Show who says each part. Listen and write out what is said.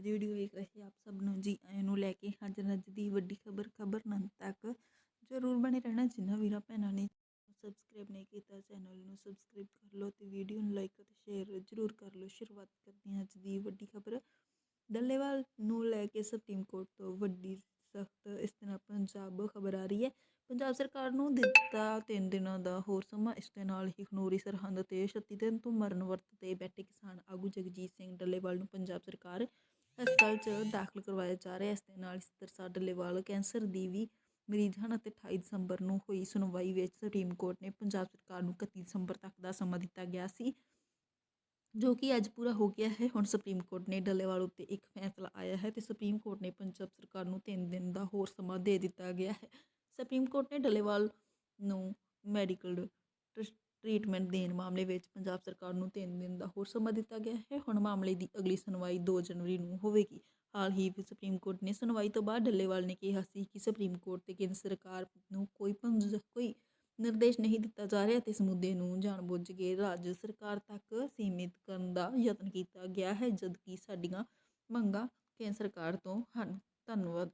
Speaker 1: Video ਵੇਖ ਰਹੇ ਆਪ ਸਭ ਨੂੰ ਜੀ ਆਇਆਂ ਨੂੰ ਲੈ ਕੇ ਹਾਜ਼ਰ ਅੱਜ ਦੀ ਵੱਡੀ ਖਬਰ ਖਬਰ ਨੰਦ ਤੱਕ ਜ਼ਰੂਰ ਬਣੇ ਰਹਿਣਾ ਜਿਨ੍ਹਾਂ ਵੀਰਾਂ ਭੈਣਾਂ ਨੇ ਸਬਸਕ੍ਰਾਈਬ ਨਹੀਂ ਕੀਤਾ ਚੈਨਲ ਨੂੰ ਸਬਸਕ੍ਰਾਈਬ ਕਰ ਲਓ ਤੇ ਵੀਡੀਓ ਨੂੰ ਲਾਈਕ ਅਤੇ ਸ਼ੇਅਰ ਜ਼ਰੂਰ ਕਰ ਲਓ। ਸ਼ੁਰੂਆਤ ਕਰਦੇ ਹਾਂ ਅੱਜ ਦੀ ਵੱਡੀ ਖਬਰ। ਡੱਲੇਵਾਲ ਨੂੰ ਲੈ ਕੇ ਸੁਪਰੀਮ ਕੋਰਟ ਤੋਂ ਵੱਡੀ ਸਖਤ ਇਸ ਦੇ ਪੰਜਾਬ ਖਬਰ ਆ ਰਹੀ ਹੈ। ਪੰਜਾਬ ਸਰਕਾਰ ਨੂੰ ਦਿੱਤਾ ਤਿੰਨ ਦਿਨਾਂ ਦਾ ਹੋਰ ਸਮਾਂ, ਇਸ ਦੇ ਨਾਲ ਹੀ ਖਨੌਰੀ ਸਰਹੰਦ ਤੇ 36 ਦਿਨ ਤੋਂ ਮਰਨ ਵਰਤ ਤੇ ਬੈਠੇ ਕਿਸਾਨ ਆਗੂ ਜਗਜੀਤ ਸਿੰਘ ਡੱਲੇਵਾਲ ਨੂੰ ਪੰਜਾਬ ਸਰਕਾਰ ਹਸਪਤਾਲ 'ਚ ਦਾਖਲ ਕਰਵਾਇਆ ਜਾ ਰਿਹਾ ਇਸ ਦੇ ਨਾਲ ਹੀ ਸਰਸਾ ਡੱਲੇਵਾਲ ਕੈਂਸਰ ਦੀ ਵੀ ਮਰੀਜ਼ ਹਨ ਅਤੇ 28 ਦਸੰਬਰ ਨੂੰ ਹੋਈ ਸੁਣਵਾਈ ਵਿੱਚ ਸੁਪਰੀਮ ਕੋਰਟ ਨੇ ਪੰਜਾਬ ਸਰਕਾਰ ਨੂੰ 31 ਦਸੰਬਰ ਤੱਕ ਦਾ ਸਮਾਂ ਦਿੱਤਾ ਗਿਆ ਸੀ, ਜੋ ਕਿ ਅੱਜ ਪੂਰਾ ਹੋ ਗਿਆ ਹੈ। ਹੁਣ ਸੁਪਰੀਮ ਕੋਰਟ ਨੇ ਡੱਲੇਵਾਲ ਉੱਤੇ ਇੱਕ ਫੈਸਲਾ ਆਇਆ ਹੈ ਤੇ ਸੁਪਰੀਮ ਕੋਰਟ ਨੇ ਪੰਜਾਬ ਸਰਕਾਰ ਨੂੰ 3 ਦਿਨ ਦਾ ਹੋਰ ਸਮਾਂ ਦੇ ਦਿੱਤਾ ਗਿਆ ਹੈ। ਸੁਪਰੀਮ ਕੋਰਟ ਨੇ ਡੱਲੇਵਾਲ ਨੂੰ ਮੈਡੀਕਲ ਟ੍ਰੀਟਮੈਂਟ ਦੇਣ ਮਾਮਲੇ ਵਿੱਚ ਪੰਜਾਬ ਸਰਕਾਰ ਨੂੰ 3 ਦਿਨ ਦਾ ਹੋਰ ਸਮਾਂ ਦਿੱਤਾ ਗਿਆ ਹੈ। ਹੁਣ ਮਾਮਲੇ ਦੀ ਅਗਲੀ ਸੁਣਵਾਈ 2 ਜਨਵਰੀ ਨੂੰ ਹੋਵੇਗੀ। ਹਾਲ ਹੀ ਵਿੱਚ ਸੁਪਰੀਮ ਕੋਰਟ ਨੇ ਸੁਣਵਾਈ ਤੋਂ ਬਾਅਦ ਡੱਲੇਵਾਲ ਨੇ ਕਿਹਾ ਸੀ ਕਿ ਸੁਪਰੀਮ ਕੋਰਟ ਤੇ ਕੇਂਦਰ ਸਰਕਾਰ ਨੂੰ ਕੋਈ ਕੋਈ ਨਿਰਦੇਸ਼ ਨਹੀਂ ਦਿੱਤਾ ਜਾ ਰਿਹਾ ਤੇ ਇਸ ਮੁੱਦੇ ਨੂੰ ਜਾਣਬੁੱਝ ਕੇ ਰਾਜ ਸਰਕਾਰ ਤੱਕ ਸੀਮਿਤ ਕਰਨ ਦਾ ਯਤਨ ਕੀਤਾ ਗਿਆ ਹੈ, ਜਦਕਿ ਸਾਡੀਆਂ ਮੰਗਾਂ ਕੇਂਦਰ ਸਰਕਾਰ ਤੋਂ ਹਨ। ਧੰਨਵਾਦ।